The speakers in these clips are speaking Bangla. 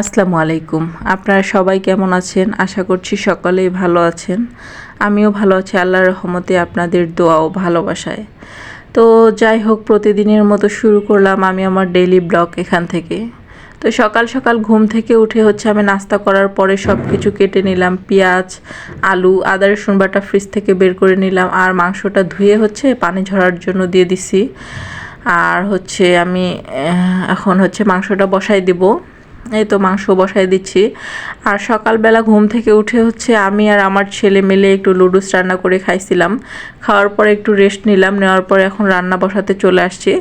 আসসালামু আলাইকুম। আপনারা সবাই কেমন আছেন? আশা করছি সকলেই ভালো আছেন। আমিও ভালো আছি, আল্লাহর রহমতে আপনাদের দোয়া ও ভালোবাসায়। তো যাই হোক, প্রতিদিনের মতো শুরু করলাম আমি আমার ডেইলি ব্লগ এখান থেকে। তো সকাল সকাল ঘুম থেকে উঠে হচ্ছে আমি নাস্তা করার পরে সব কিছু কেটে নিলাম, পেঁয়াজ, আলু, আদা, রসুন বাটা ফ্রিজ থেকে বের করে নিলাম আর মাংসটা ধুয়ে হচ্ছে পানি ঝরার জন্য দিয়ে দিছি। আর হচ্ছে আমি এখন হচ্ছে মাংসটা বসাই দিব। এই তো মাংস বসাই দিচ্ছি। আর সকালবেলা ঘুম থেকে উঠে হচ্ছে আমি আর আমার ছেলে মিলে একটু লুডুস রান্না করে খাইছিলাম। খাওয়ার পরে একটু রেস্ট নিলাম, নেওয়ার পরে এখন রান্না বসাতে চলে আসছি।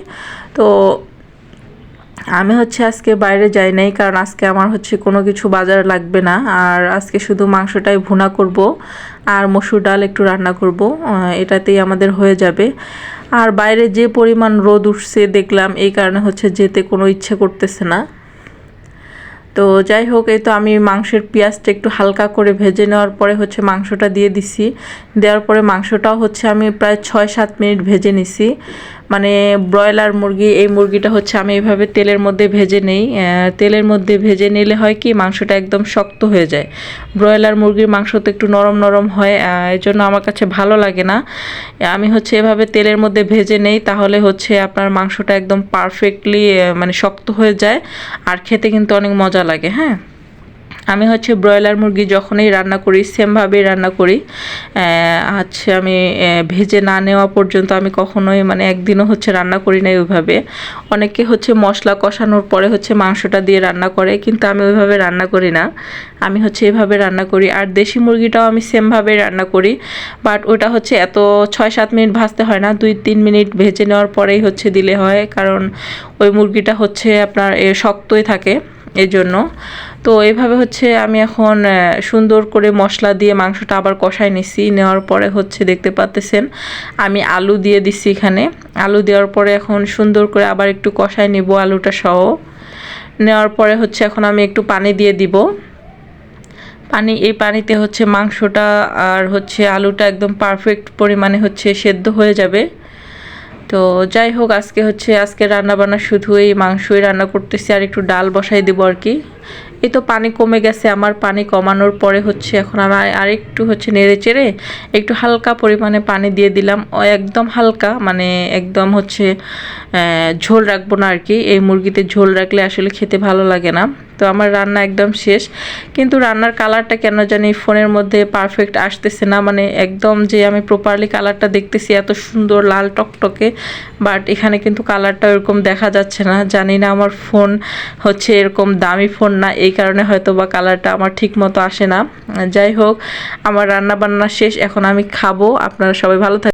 তো আমি হচ্ছে আজকে বাইরে যাই নাই, কারণ আজকে আমার হচ্ছে কোনো কিছু বাজার লাগবে না। আর আজকে শুধু মাংসটাই ভুনা করব আর মসুর ডাল একটু রান্না করব এটাতেই আমাদের হয়ে যাবে। আর বাইরে যে পরিমাণ রোদ উঠছে দেখলাম, এই কারণে হচ্ছে যেতে কোনো ইচ্ছে করতেছে না। তো যাই হোক, এই তো আমি মাংসের পেঁয়াজটা একটু হালকা করে ভেজে নেওয়ার পরে হচ্ছে মাংসটা দিয়ে দিছি। দেওয়ার পরে মাংসটাও হচ্ছে আমি প্রায় ছয় সাত মিনিট ভেজে নিছি। মানে ব্রয়লার মুরগি, এই মুরগিটা হচ্ছে আমি এভাবে তেলের মধ্যে ভেজে নেই। তেলের মধ্যে ভেজে নিলে হয় কি, মাংসটা একদম শক্ত হয়ে যায়। ব্রয়লার মুরগির মাংস তো একটু নরম নরম হয় এই জন্য আমার কাছে ভালো লাগে না। আমি হচ্ছে এভাবে তেলের মধ্যে ভেজে নেই, তাহলে হচ্ছে আপনার মাংসটা একদম পারফেক্টলি মানে শক্ত হয়ে যায়, আর খেতে কিন্তু অনেক মজা লাগে হ্যাঁ? আমি হচ্ছে ব্রয়লার মুরগি যখনই রান্না করি, সেমভাবেই রান্না করি। হচ্ছে আমি ভেজে না নেওয়া পর্যন্ত আমি কখনোই মানে একদিনও হচ্ছে রান্না করি না ওইভাবে। অনেকে হচ্ছে মশলা কষানোর পরে হচ্ছে মাংসটা দিয়ে রান্না করে, কিন্তু আমি ওইভাবে রান্না করি না। আমি হচ্ছে এভাবে রান্না করি। আর দেশি মুরগিটাও আমি সেমভাবে রান্না করি। বাট ওটা হচ্ছে এত ছয় সাত মিনিট ভাজতে হয় না দুই তিন মিনিট ভেজে নেওয়ার পরেই হচ্ছে দিলে হয়। কারণ ওই মুরগিটা হচ্ছে আপনার শক্তই থাকে। এই জন্য তো এভাবে হচ্ছে আমি এখন সুন্দর করে মশলা দিয়ে মাংসটা আবার কষাই নিছি। নেওয়ার পরে হচ্ছে দেখতে পাচ্তেছেন আমি আলু দিয়ে দিচ্ছি এখানে। আলু দেওয়ার পরে এখন সুন্দর করে আবার একটু কষাই নিব আলুটা সহ। নেওয়ার পরে হচ্ছে এখন আমি একটু পানি দিয়ে দিব। পানি, এই পানিতে হচ্ছে মাংসটা আর হচ্ছে আলুটা একদম পারফেক্ট পরিমাণে হচ্ছে সেদ্ধ হয়ে যাবে। তো যাই হোক, আজকে হচ্ছে, আজকে রান্না বান্না শুধু এই মাংসই রান্না করতেছি আর একটু ডাল বসাই দেবো আর কি। এই তো পানি কমে গেছে, আমার পানি কমানোর পরে হচ্ছে এখন আমার আরেকটু হচ্ছে নেড়ে চেড়ে একটু হালকা পরিমাণে পানি দিয়ে দিলাম। একদম হালকা মানে একদম হচ্ছে ঝোল রাখব না আর কি। এই মুরগিতে ঝোল রাখলে আসলে খেতে ভালো লাগে না। তো আমার রান্না একদম শেষ। কিন্তু রান্নার কালারটা কেন জানি ফোনের মধ্যে পারফেক্ট আসতেছে না। মানে একদম যে আমি প্রপারলি কালারটা দেখতেছি, এত সুন্দর লাল টকটকে। বাট এখানে কিন্তু কালারটা ওরকম দেখা যাচ্ছে না। জানি না আমার ফোন হচ্ছে এরকম দামি ফোন না। এই কারণে হয়তো বা কালারটা আমার ঠিক মতো আসে না। যাই হোক, আমার রান্না বান্না শেষ। এখন আমি খাব। আপনারা সবাই ভালো থাকবেন